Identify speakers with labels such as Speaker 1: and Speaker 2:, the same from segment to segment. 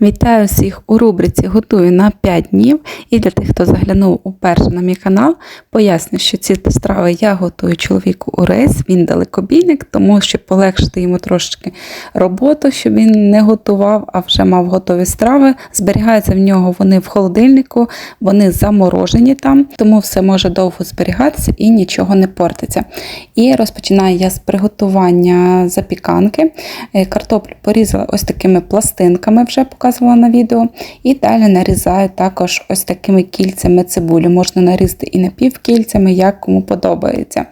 Speaker 1: Вітаю всіх у рубриці Готую на 5 днів. І для тих, хто заглянув уперше на мій канал, поясню, що ці страви я готую чоловіку у рейс. Він далекобійник, тому щоб полегшити йому трошки роботу, щоб він не готував, а вже мав готові страви. Зберігаються в нього вони в холодильнику, вони заморожені там, тому все може довго зберігатися і нічого не портиться. І розпочинаю я з приготування запіканки. Е, Картоплю порізала ось такими пластинками, вже показувала на відео. І далі нарізаю також ось такими кільцями цибулі. Можна нарізати і напівкільцями, як кому подобається.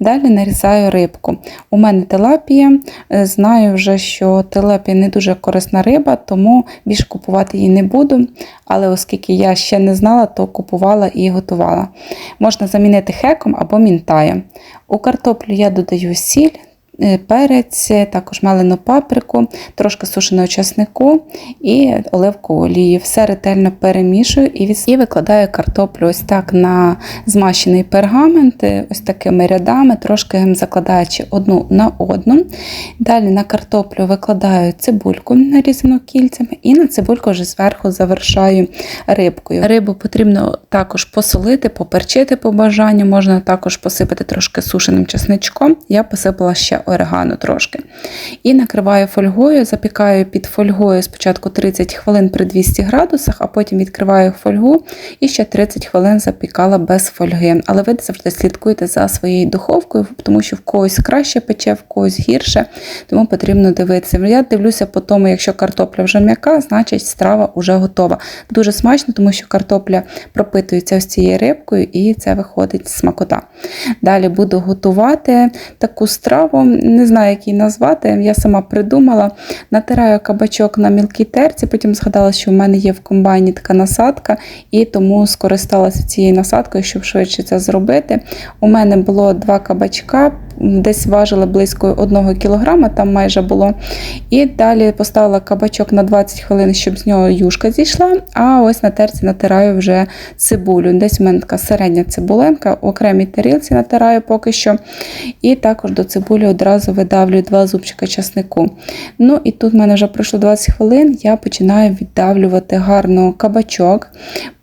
Speaker 1: Далі нарізаю рибку. У мене тилапія. Е, Знаю вже, що тилапія не дуже корисна риба, тому більше купувати її не буду. Але оскільки я ще не знала, то купувала і готувала. Можна замінити хеком або мінтаєм. У картоплю я додаю сіль. Е, Перець, також мелену паприку, трошки сушеного часнику і оливкову олії. Все ретельно перемішую і викладаю картоплю ось так на змащений пергамент, е, ось такими рядами, трошки закладаючи одну на одну. Далі на картоплю викладаю цибульку, нарізану кільцями, і на цибульку вже зверху завершаю рибкою. Рибу потрібно також посолити, поперчити по бажанню, можна також посипати трошки сушеним чесничком. Я посипала ще орегано трошки. І накриваю фольгою, запікаю під фольгою спочатку 30 хвилин при 200 градусах, а потім відкриваю фольгу і ще 30 хвилин запікала без фольги. Але ви завжди слідкуйте за своєю духовкою, тому що в когось краще пече, в когось гірше, тому потрібно дивитися. Я дивлюся по тому, якщо картопля вже м'яка, значить страва вже готова. Дуже смачно, тому що картопля пропитується ось цією рибкою і це виходить смакота. Далі буду готувати таку страву, не знаю, як її назвати. Я сама придумала. Натираю кабачок на мілкій терці, потім згадала, що в мене є в комбайні така насадка, і тому скористалася цією насадкою, щоб швидше це зробити. У мене було два кабачка, десь важили близько 1 кілограма, там майже було. І далі поставила кабачок на 20 хвилин, щоб з нього юшка зійшла. А ось на терці натираю вже цибулю. Десь у мене така середня цибуленка, в окремій тарілці натираю поки що. І також до цибулі одразу видавлюю два зубчика часнику. Ну і тут в мене вже пройшло 20 хвилин, я починаю віддавлювати гарно кабачок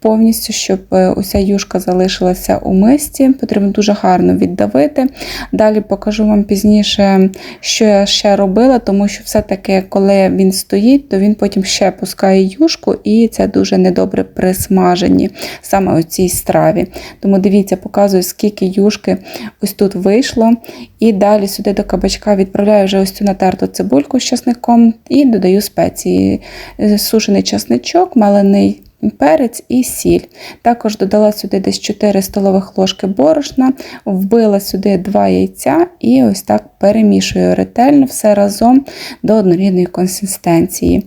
Speaker 1: повністю, щоб е, уся юшка залишилася у мисці. Потрібно дуже гарно віддавити. Далі покажу вам пізніше, що я ще робила, тому що все-таки, коли він стоїть, то він потім ще пускає юшку, і це дуже недобре при смаженні саме у цій страві. Тому дивіться, показую, скільки юшки ось тут вийшло. І далі сюди до кабачка відправляю вже ось цю натерту цибульку з часником і додаю спеції. Е, Сушений часничок, малений перець і сіль. Також додала сюди десь 4 столових ложки борошна, вбила сюди 2 яйця і ось так перемішую ретельно все разом до однорідної консистенції.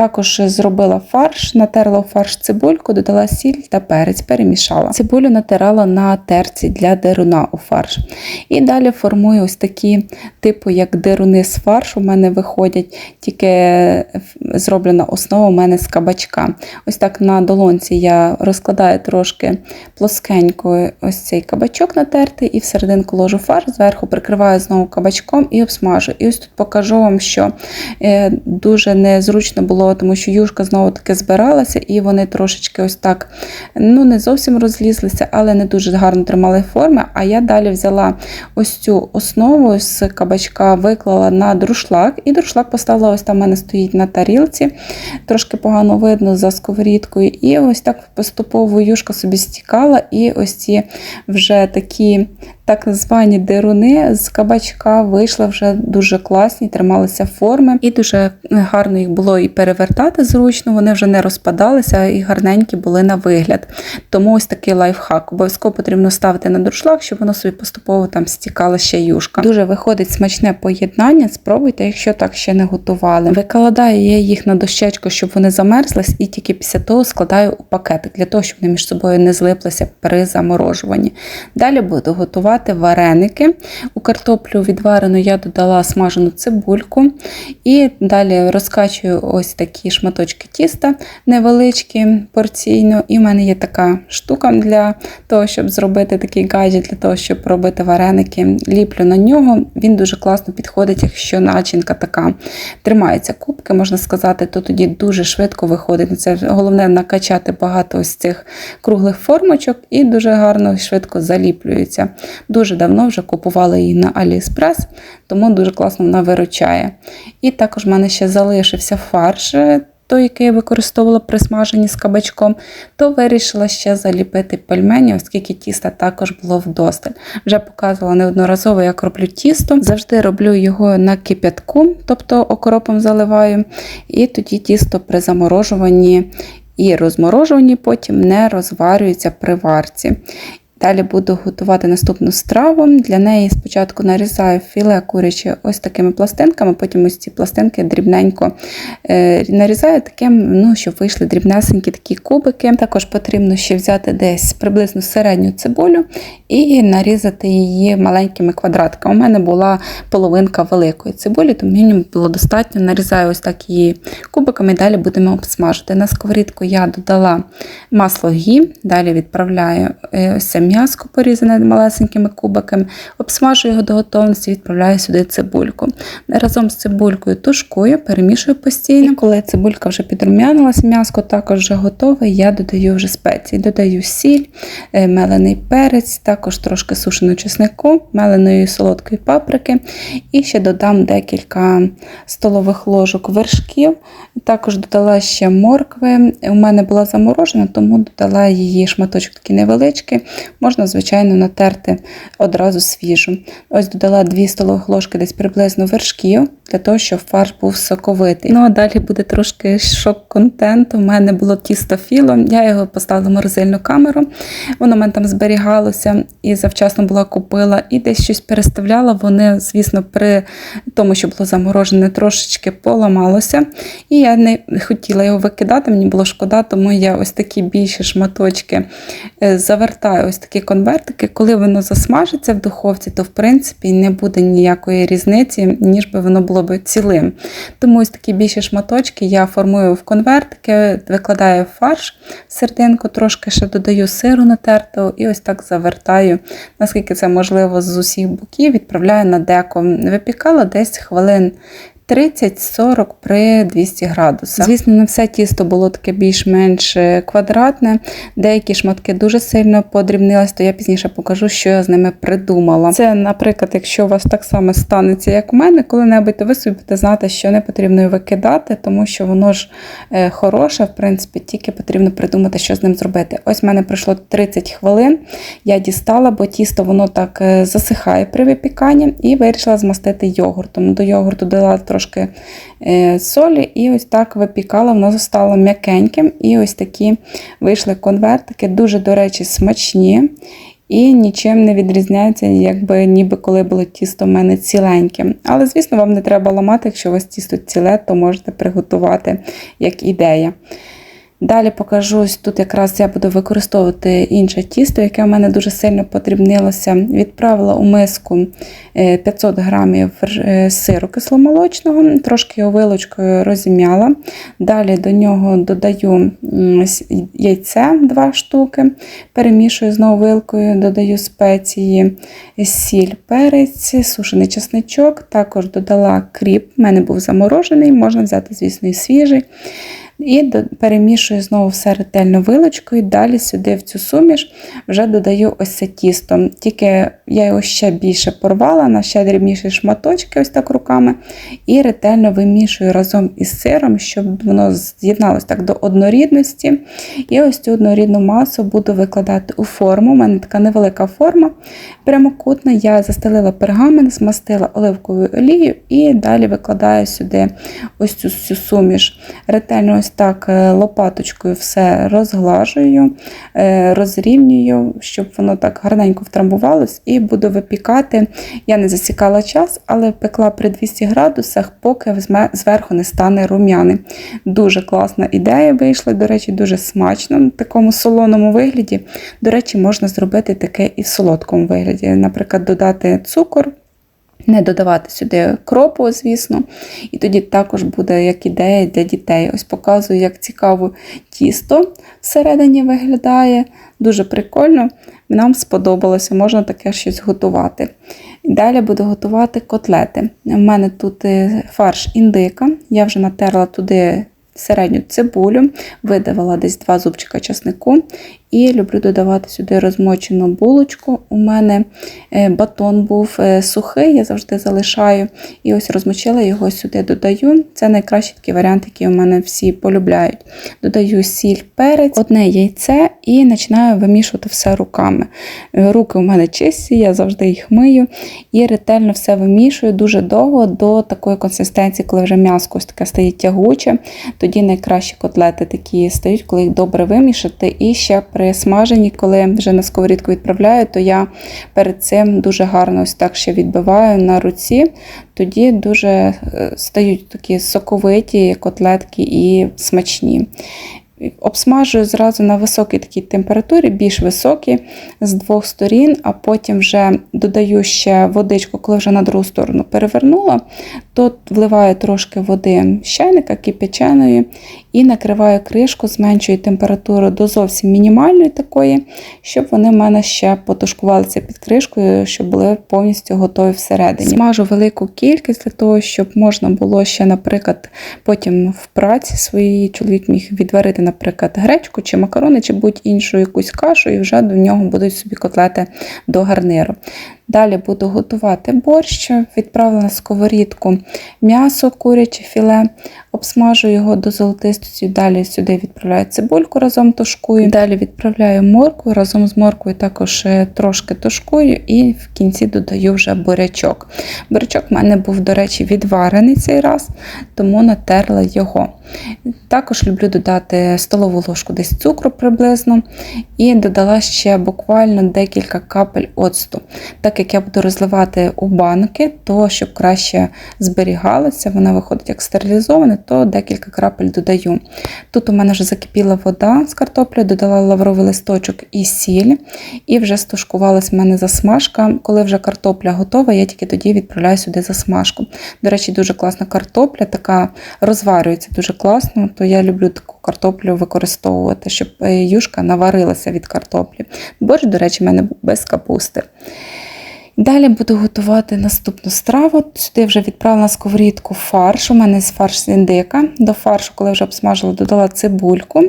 Speaker 1: Також зробила фарш, натерла у фарш цибульку, додала сіль та перець, перемішала. Цибулю натирала на терці для деруна у фарш. І далі формую ось такі, типу, як деруни з фаршу. У мене виходять тільки зроблена основа у мене з кабачка. Ось так на долонці я розкладаю трошки плоскенько ось цей кабачок натертий, і всерединку ложу фарш, зверху прикриваю знову кабачком і обсмажу. І ось тут покажу вам, що е, дуже незручно було, тому що юшка знову таки збиралася, і вони трошечки ось так ну не зовсім розлізлися, але не дуже гарно тримали форми. А я далі взяла ось цю основу з кабачка, виклала на друшлак, і друшлак поставила ось там у мене стоїть на тарілці, трошки погано видно за сковорідкою. І ось так поступово юшка собі стікала, і ось ці вже такі. Так звані деруни з кабачка вийшли вже дуже класні, трималися форми, і дуже гарно їх було і перевертати зручно. Вони вже не розпадалися і гарненькі були на вигляд. Тому ось такий лайфхак. Обов'язково потрібно ставити на дуршлаг, щоб воно собі поступово там стікала ще юшка. Дуже виходить смачне поєднання. Спробуйте, якщо так ще не готували. Викладаю я їх на дощечку, щоб вони замерзлись, і тільки після того складаю у пакетик для того, щоб вони між собою не злиплися при заморожуванні. Далі буду готувати готувати вареники. У картоплю відварену я додала смажену цибульку. І далі розкачую ось такі шматочки тіста невеличкі порційно. І в мене є така штука для того, щоб зробити такий гаджет, для того, щоб робити вареники. Ліплю на нього. Він дуже класно підходить, якщо начинка така тримається кубки, можна сказати, то тоді дуже швидко виходить. Це головне накачати багато ось цих круглих формочок і дуже гарно швидко заліплюється. Дуже давно вже купувала її на AliExpress, тому дуже класно вона виручає. І також в мене ще залишився фарш. Той, який я використовувала при смаженні з кабачком, то вирішила ще заліпити пельмені, оскільки тіста також було вдосталь. Вже показувала неодноразово, як роблю тісто. Завжди роблю його на кип'ятку, тобто окропом заливаю, і тоді тісто при заморожуванні і розморожуванні потім не розварюється при варці. Далі буду готувати наступну страву. Для неї спочатку нарізаю філе куряче ось такими пластинками, потім ось ці пластинки дрібненько е, нарізаю таким, ну, щоб вийшли дрібнесенькі такі кубики. Також потрібно ще взяти десь приблизно середню цибулю і нарізати її маленькими квадратками. У мене була половинка великої цибулі, тому мені було достатньо. Нарізаю ось так її кубиками і далі будемо обсмажити. На сковорідку я додала масло гі, далі відправляю е, ось м'яско порізане малесенькими кубиками, обсмажую його до готовності, відправляю сюди цибульку. Разом з цибулькою тушкую, перемішую постійно. І коли цибулька вже підрум'янилась, м'яско також вже готове, я додаю вже спеції. Додаю сіль, е, мелений перець, також трошки сушеного чеснику, меленої солодкої паприки. І ще додам декілька столових ложок вершків. Також додала ще моркви. У мене була заморожена, тому додала її шматочок такий невеличкий можна, звичайно, натерти одразу свіжу. Ось додала 2 столових ложки десь приблизно вершків, для того, щоб фарш був соковитий. Ну а далі буде трошки шок-контент. У мене було тісто філо, я його поставила в морозильну камеру, воно в мене там зберігалося і завчасно була купила, і десь щось переставляла. Вони, звісно, при тому, що було заморожене, трошечки поламалося. І я не хотіла його викидати, мені було шкода, тому я ось такі більші шматочки е, завертаю ось такі конвертики. Коли воно засмажиться в духовці, то в принципі не буде ніякої різниці, ніж би воно було б цілим. Тому ось такі більші шматочки я формую в конвертики, викладаю фарш сердинку, трошки ще додаю сиру натертого і ось так завертаю, наскільки це можливо з усіх боків, відправляю на деко. Випікала десь хвилин 30-40 при 200 градусах. Звісно, не все тісто було таке більш-менш е, квадратне. Деякі шматки дуже сильно подрібнились, то я пізніше покажу, що я з ними придумала. Це, наприклад, якщо у вас так само станеться, як у мене, коли-небудь, то ви собі будете знати, що не потрібно викидати, тому що воно ж е, хороше, в принципі, тільки потрібно придумати, що з ним зробити. Ось в мене пройшло 30 хвилин. Я дістала, бо тісто воно так е, засихає при випіканні, і вирішила змастити йогуртом. До йогурту додала трошки трошки е, солі, і ось так випікала, воно стало м'якеньким. І ось такі вийшли конвертики, дуже, до речі, смачні. І нічим не відрізняється, якби ніби коли було тісто в мене ціленьке. Але, звісно, вам не треба ламати, якщо у вас тісто ціле, то можете приготувати як ідея. Далі покажу, тут якраз я буду використовувати інше тісто, яке в мене дуже сильно потрібнилося. Відправила у миску 500 е, грамів е, сиру кисломолочного, трошки його вилочкою розім'яла. Далі до нього додаю яйце 2 штуки, перемішую знову вилкою, додаю спеції, сіль, перець, сушений чесничок, також додала кріп, в мене був заморожений, можна взяти, звісно, і свіжий. І перемішую знову все ретельно вилочкою. Далі сюди в цю суміш вже додаю ось це тісто. Тільки я його ще більше порвала на ще дрібніші шматочки, ось так руками, і ретельно вимішую разом із сиром, щоб воно з'єдналося так до однорідності. І ось цю однорідну масу буду викладати у форму. У мене така невелика форма прямокутна. Я застелила пергамент, змастила оливковою олією і далі викладаю сюди ось цю, цю суміш. Ретельно ось ось так е, лопаточкою все розглажую, е, розрівнюю, щоб воно так гарненько втрамбувалось, і буду випікати. Я не засікала час, але пекла при 200 градусах, поки зверху не стане рум'яний. Дуже класна ідея вийшла, до речі, дуже смачно в такому солоному вигляді. До речі, можна зробити таке і в солодкому вигляді. Наприклад, додати цукор. Не додавати сюди кропу, звісно, і тоді також буде як ідея для дітей. Ось показую, як цікаво тісто всередині виглядає. Дуже прикольно, нам сподобалося, можна таке щось готувати. Далі буду готувати котлети. У мене тут е, фарш індика, я вже натерла туди середню цибулю, видавила десь два зубчика часнику і люблю додавати сюди розмочену булочку. У мене е, батон був е, сухий, я завжди залишаю. І ось розмочила його сюди додаю. Це найкращий такий варіант, який у мене всі полюбляють. Додаю сіль, перець, одне яйце і починаю вимішувати все руками. Е, руки у мене чисті, я завжди їх мию і ретельно все вимішую дуже довго до такої консистенції, коли вже м'яско таке стає тягуче. Тоді найкращі котлети такі стають, коли їх добре вимішати. І ще при смаженні, коли вже на сковорідку відправляю, то я перед цим дуже гарно ось так ще відбиваю на руці. Тоді дуже е, стають такі соковиті котлетки і смачні. Обсмажую зразу на високій такій температурі, більш високій, з двох сторін, а потім вже додаю ще водичку, коли вже на другу сторону перевернула, то вливаю трошки води з чайника кипяченої і накриваю кришку, зменшую температуру до зовсім мінімальної такої, щоб вони в мене ще потушкувалися під кришкою, щоб були повністю готові всередині. Смажу велику кількість для того, щоб можна було ще, наприклад, потім в праці своїй чоловік міг відварити наприклад, гречку чи макарони, чи будь-іншу якусь кашу, і вже до нього будуть собі котлети до гарниру. Далі буду готувати борщ, відправила на сковорідку м'ясо, куряче філе, обсмажу його до золотистості, далі сюди відправляю цибульку разом тушкую. Далі відправляю морку, разом з моркою також е, трошки тушкую і в кінці додаю вже бурячок. Бурячок в мене був, до речі, відварений цей раз, тому натерла його. Також люблю додати столову ложку десь цукру приблизно, і додала ще буквально декілька капель оцту. Так як я буду розливати у банки, то щоб краще зберігалося, вона виходить як стерилізована, то декілька крапель додаю. Тут у мене вже закипіла вода з картоплі, додала лавровий листочок і сіль, і вже стушкувалась в мене засмажка. Коли вже картопля готова, я тільки тоді відправляю сюди засмажку. До речі, дуже класна картопля, така розварюється дуже класно, то я люблю таку картоплю використовувати, щоб е, юшка наварилася від картоплі. Борщ, до речі, в мене без капусти. Далі буду готувати наступну страву. Сюди вже відправила на сковорідку фарш. У мене з фарш з індика. До фаршу, коли вже обсмажила, додала цибульку.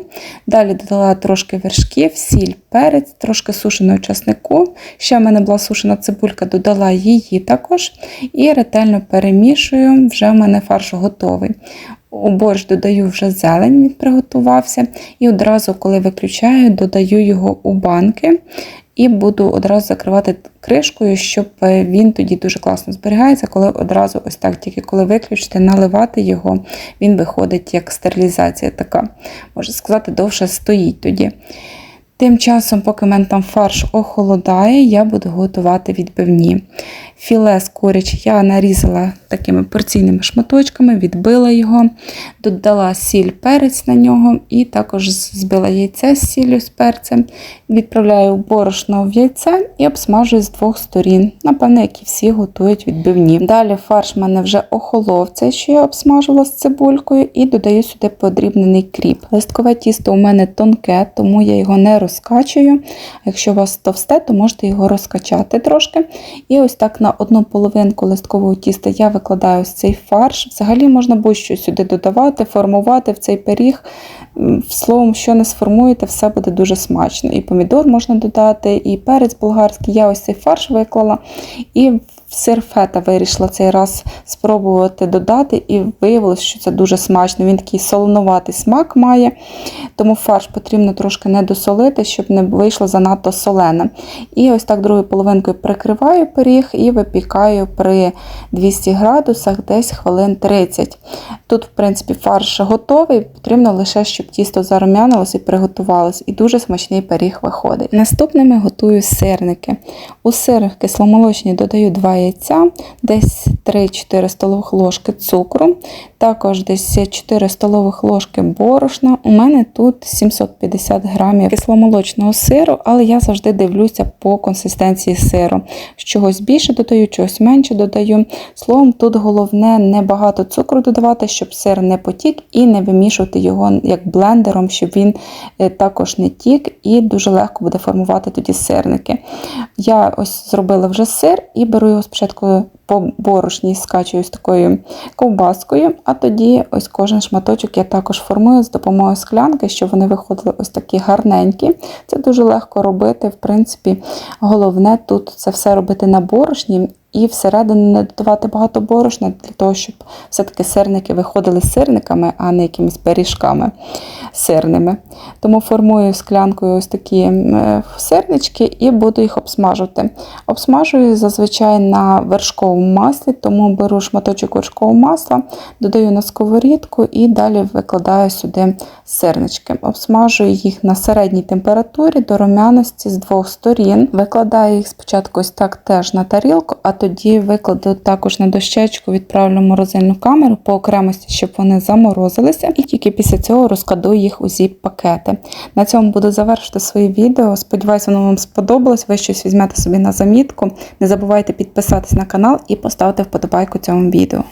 Speaker 1: Далі додала трошки вершків, сіль, перець, трошки сушеного часнику. Ще в мене була сушена цибулька, додала її також. І ретельно перемішую, вже в мене фарш готовий. У борщ додаю вже зелень, він приготувався. І одразу, коли виключаю, додаю його у банки і буду одразу закривати кришкою, щоб е, він тоді дуже класно зберігається, коли одразу ось так, тільки коли виключити, наливати його, він виходить як стерилізація така. Можна сказати, довше стоїть тоді. Тим часом, поки в мене там фарш охолодає, я буду готувати відбивні. Філе з курячі я нарізала такими порційними шматочками, відбила його, додала сіль перець на нього і також збила яйце з сіллю з перцем. Відправляю борошно в яйце і обсмажую з двох сторін. Напевне, як і всі готують відбивні. Далі фарш в мене вже охолов, цей, що я обсмажила з цибулькою, і додаю сюди подрібнений кріп. Листкове тісто у мене тонке, тому я його не розкачую. Якщо у вас товсте, то можете його розкачати трошки. І ось так на одну половинку листкового тіста я викладаю ось цей фарш. Взагалі можна будь-що сюди додавати, формувати в цей пиріг. Словом, що не сформуєте, все буде дуже смачно. І помідор можна додати, і перець болгарський. Я ось цей фарш виклала. І В сир фета вирішила цей раз спробувати додати, і виявилося, що це дуже смачно. Він такий солонуватий смак має, тому фарш потрібно трошки не досолити, щоб не вийшло занадто солене. І ось так другою половинкою прикриваю пиріг і випікаю при 200 градусах десь хвилин 30. Тут, в принципі, фарш готовий, потрібно лише, щоб тісто зарум'янилось і приготувалось, і дуже смачний пиріг виходить. Наступними готую сирники. У сир кисломолочні додаю 2 яйця, десь 3-4 столових ложки цукру, також десь 4 столових ложки борошна. У мене тут 750 грамів кисломолочного сиру, але я завжди дивлюся по консистенції сиру. Чогось більше додаю, чогось менше додаю. Словом, тут головне не багато цукру додавати, щоб сир не потік, і не вимішувати його як блендером, щоб він е, також не тік, і дуже легко буде формувати тоді сирники. Я ось зробила вже сир і беру його спочатку по борошні, скачую з такою ковбаскою, а тоді ось кожен шматочок я також формую з допомогою склянки, щоб вони виходили ось такі гарненькі. Це дуже легко робити. В принципі, головне тут це все робити на борошні. І всередину не додавати багато борошна для того, щоб все-таки сирники виходили сирниками, а не якимись пиріжками сирними. Тому формую склянкою ось такі е, сирнички і буду їх обсмажувати. Обсмажую зазвичай на вершковому маслі, тому беру шматочок вершкового масла, додаю на сковорідку і далі викладаю сюди сирнички. Обсмажую їх на середній температурі до румяності з двох сторін. Викладаю їх спочатку ось так теж на тарілку, а тоді викладу також на дощечку, відправлю в морозильну камеру по окремості, щоб вони заморозилися, і тільки після цього розкладу їх у зіп-пакети. На цьому буду завершити своє відео. Сподіваюся, воно вам сподобалось. Ви щось візьмете собі на замітку. Не забувайте підписатись на канал і поставити вподобайку цьому відео.